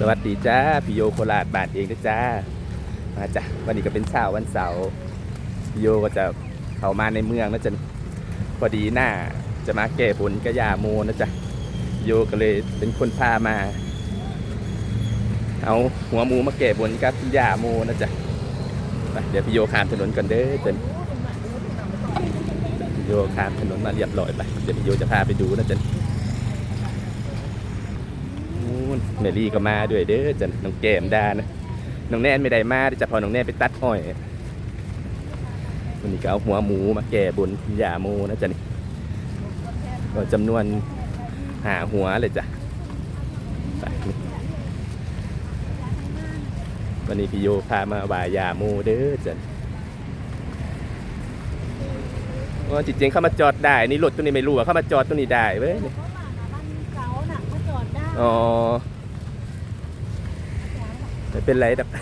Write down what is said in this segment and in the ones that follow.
สวัสดีจ้าพี่โยโคราชบานเองนะจ้ามาจ้ะวันนี้ก็เป็นเช้าวันเสาร์พี่โยก็จะเข้ามาในเมืองนะจ๊ะพอดีหน้าจะมาแก้บนกระยาโมนะจ๊ะพิโยก็เลยเป็นคนพามา เอาหัวหมูมาแก้บนกับยาโมนะจ๊ะเดี๋ยวพี่โยข้ามถนนก่อนเด้อจ้ะพี่โยข้ามถนนมาเรียบร้อยไปเดี๋ยวพี่โยจะพาไปดูนะจ๊ะ นู่นเมลี่ก็มาด้วยเด้อจันน้องแก้มดานะน้องแนนไม่ได้มาจะพอน้องแนนไปตัดอ้อยวันนี้ก็เอาหัวหมูมาแก่บนยาโมนะจ๊ะนี่ก็จำนวนหาหัวเลยจ้ะวันนี้พี่โยพามาบ่ายาโมเด้อจันว่าจริงๆเข้ามาจอดได้นี่รถตัวนี้ไม่รู้อะเข้ามาจอดตัวนี้ได้เว้ย บ้านเก่าน่ะเขาจ อ๋อไม่เป็นไรดอกไป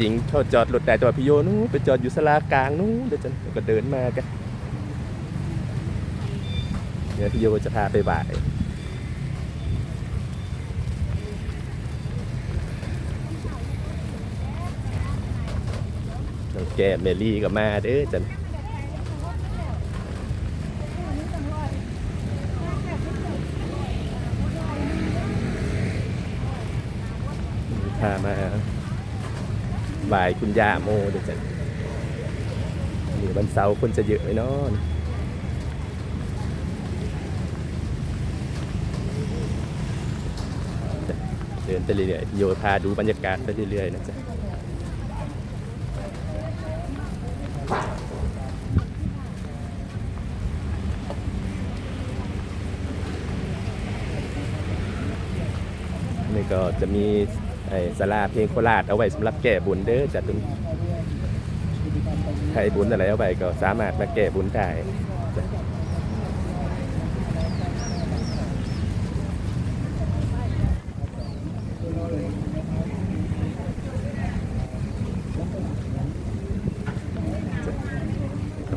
จริงเขาจอดรถแต่ว่าพี่โยนู้นไปจอดอยู่สลากลางนู้นเดี๋ยวจะก็เดินมากันเดี๋ยวพี่โยจะพาไปบ่ายน้องแก้มเมลี่ก็มาเด้อจันามาบ่ายคุณย่าโมเดี๋ยวจะนี่วันเสาร์คนจะเยอะเลยเนาะเดินไปเรื่อยๆโยพาดูบรรยากาศไปเรื่อยๆนะจ๊ะนี่ก็จะมี ไอ้สลาเพลงโคราชเอาไว้สำหรับแก้บุญเด้อจัดตรงใครบุญอะไรเอาไว้ก็สามารถมาแก้บุญได้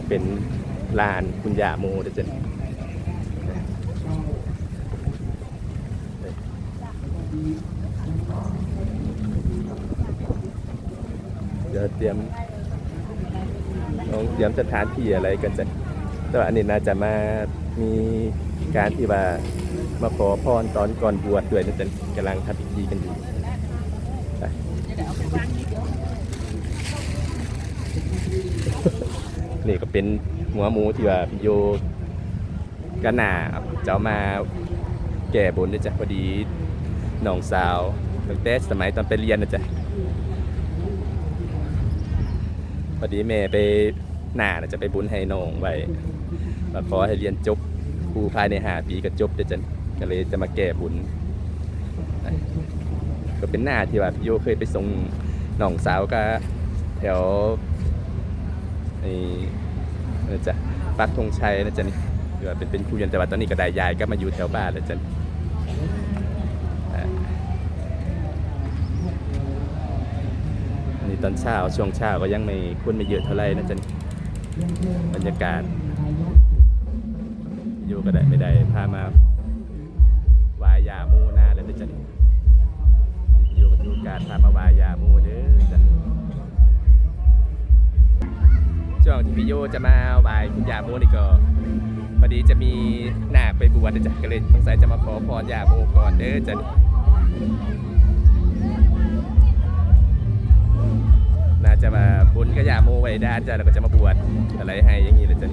เป็นลานคุณยาโมเด้อจ้ะ เดี๋ยวเตรียมต้องเตรียมสถานที่อะไรกันจะแต่ว่าอันนี้น่าจะมามีการที่ว่ามาขอพรตอนก่อนบวชด้วยนะจ๊ะกำลังทำพิธีกันอยู่นี่ก็เป็นหัวหมูที่ว่าพี่โยกันหนาจะเอามาแก่บนด้วยจ้ะพอดีน้องสาวตั้งแต่สมัยตอนไปเรียนนะจ๊ะ พอดีแม่ไปหน้าจะไปบุญให้น้องไว้มาขอให้เรียนจบครูภายในหาปีก็จบเดี๋ยวจะก็เลยจะมาแก้บุญ ก็เป็นหน้าที่แบบโยเคยไปส่งน้องสาวก็แถวไอ้นั่นจะปักธงชัยนะจ๊ะนี่ว่าเป็นเป็นครูเรียนแต่ว่าตอนนี้ก็ได้ยายก็มาอยู่แถวบ้านแล้วจ้ะอ่า นี่ ตอนเช้าช่วงเช้าก็ยังไม่คนไม่เยอะเท่าไหร่นะจ๊ะบรรยากาศอยู่ก็ได้ไม่ได้พามา วายามูนาเลยนะจ๊ะนี่อยู่กับยูการพามาวายามูเด้อจ้ะช่วงที่พี่โยจะมาวายคุณยาโมนี่ก็พอดีจะมีหนาไปบวชนะจ๊ะก็เลยสงสัยจะมาขอพรยาโมก่อนเด้อจ้ะนี่ น่าจะมาบุญกระยาโมไว้ด้านจ้ะแล้วก็จะมาบวชอะไรให้อย่างนี้เลยจ้ะ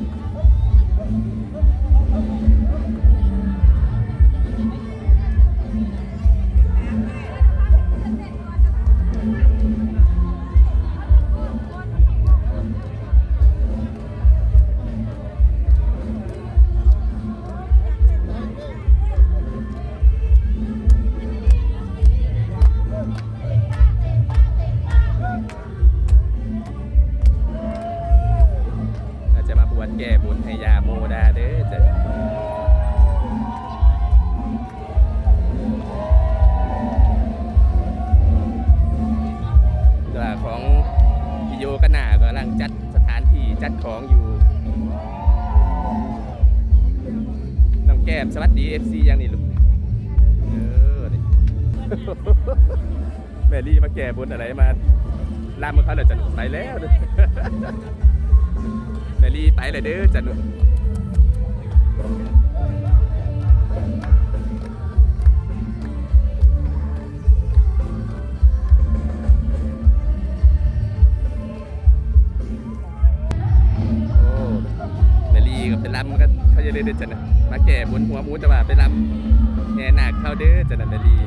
แก้บุญให้ยาโมดาเด้อจ้ะตัวของพิโยกนากำลังจัดสถานที่จัดของอยู่ก้มสวัสดีเอฟซียังนี่ลูกเออนี่ แมรี่มาแก้บนอะไรมาลามมือเขาเลยจันไปแล้ว เด้อแมรี่ไปเลยเด้อจันโอ้แมรี่ก็ไปลำก็เขาจะเลยเด้อจันนะมาแก่บนหัวหมูแต่ว่าไปลำแห่หนักเข้าเด้อจันนะแมรี่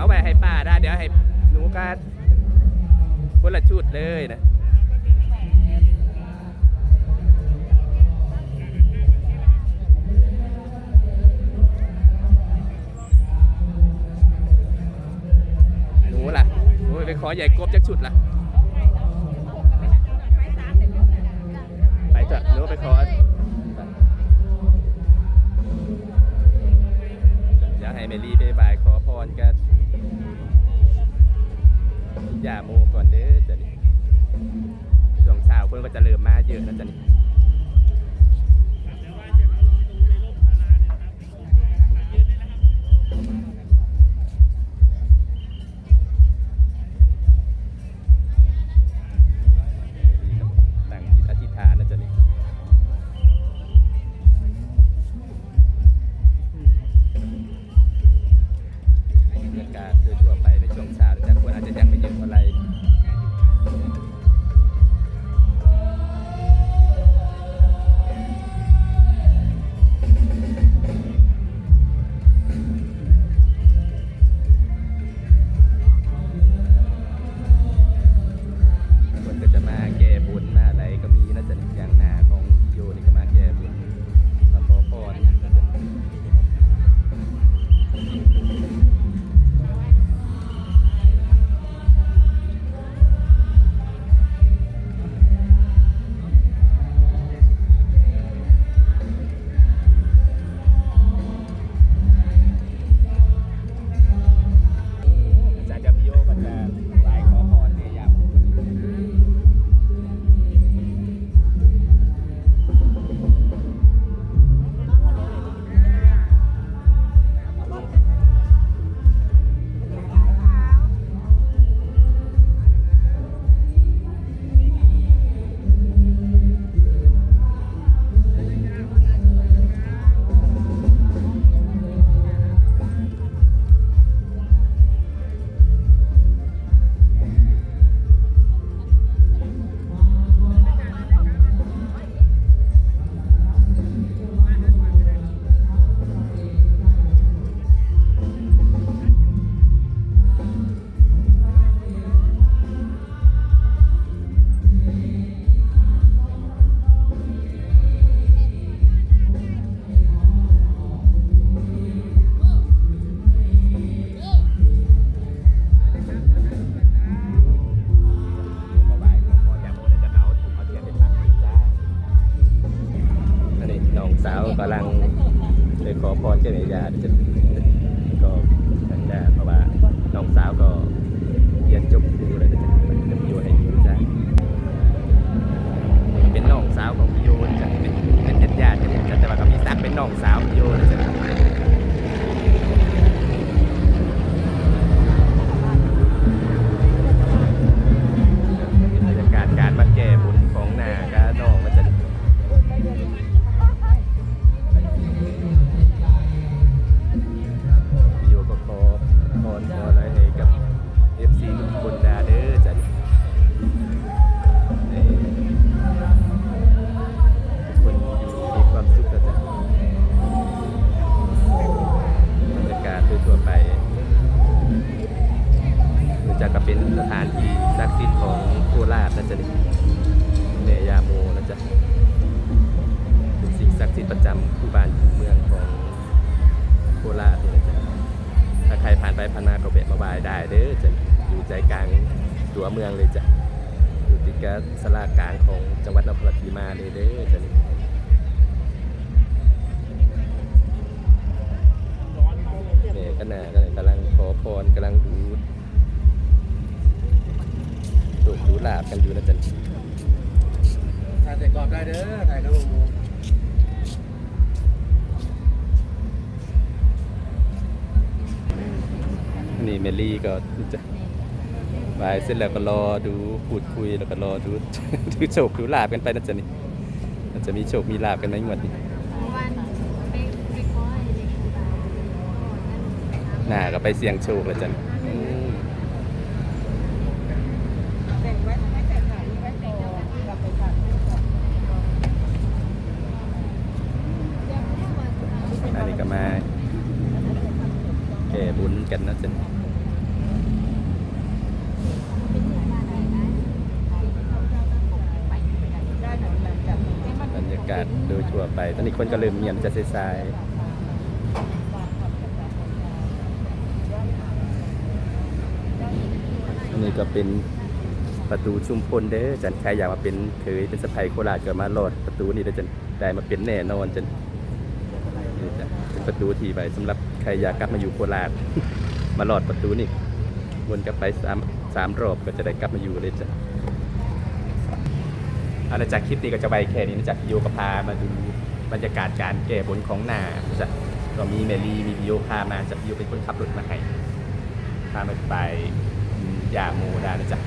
เอาไว้ให้ป้าได้เดี๋ยวให้หนูก็คนละชุดเลยนะหนูล่ะหนูไปขอใหญ่กบจากชุดล่ะไปเถอะหนูไปขออยากให้เมลี่ไปบายขอพรกัน ย่าโมก่อนเด้อจ้ะนี่ช่วงเช้าเพื่อนก็จะเริ่มมาเยอะนะจ๊ะนี่ ตัวเมืองเลยจ้ะอยู่ติดกับสลากลางของจังหวัดนครราชสีมาเลยเด้อจ้ะนี่เนี่ยก็น่าก็กำลังขอพรกำลังดูดูดูลาบกันอยู่นะจ๊ะถ่ายใส่กรอบได้เด้อถ่ายกระโหลกหมูนี่เมลี่ก็จะ ไปเสร็จแล้วก็รอดูพูดคุยแล้วก็รอดูดูโชคดูลาบกันไปนะจ๊ะนี่มันจะมีโชคมีลาบกันไหมงวดนี้นไปไปขอให้เด็กตายหน้าก็ไปเสี่ยงโชคแล้วจ้ะนี่อืมแบ่งไว้ไม่แต่ถ่ายไว้ต่อกลับไปถ่ายอันนี้ก็มาแก้บุญกันนะจ๊ะบรรยากาศโดย ทั่วไป ตอนนี้คนก็เริ่มเงียบจะสายๆนนี้ก็เป็นประตูชุมพลเด้อจันใครอยากมาเป็นเคยเป็นสะพายโคราชก็มาโหลดประตูนี้ได้อจันได้มาเป็นแน่นอนจันนี่จ้ะเป็นประตูที่ไว้สำหรับใครอยากกลับมาอยู่โคราชมาหลอดประตูนี่วนกลับไปสามสามรอบก็จะได้กลับมาอยู่เลยจ้ะ อาณาจักรคลิปนี้ก็จะไปแค่นี้นะจ๊ะพี่โยก็พามาดูบรรยากาศการแก้บนของนาจะก็มีเมลีมีพี่โยพามาจะพี่โยเป็นคนขับรถมาให้พามาไปยาโมดานะจ๊ะ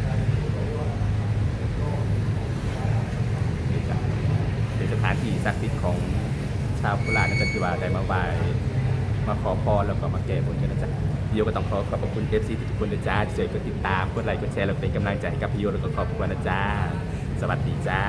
นี่จ้ะเป็นสถานที่ศักดิ์สิทธิ์ของชาวโบราณนะจ๊ะที่ว่าได้มาไหว้มาขอพรแล้วก็มาแก้บนกันนะจ๊ะพี่โยก็ต้องขอขอบพระคุณเอฟซีทุกคนนะจ๊ะที่ช่วยกดติดตามกดไลค์กดแชร์แล้วเป็นกำลังใจให้กับพี่โยแล้วก็ขอบคุณนะจ๊ะ สวัสดีจ้า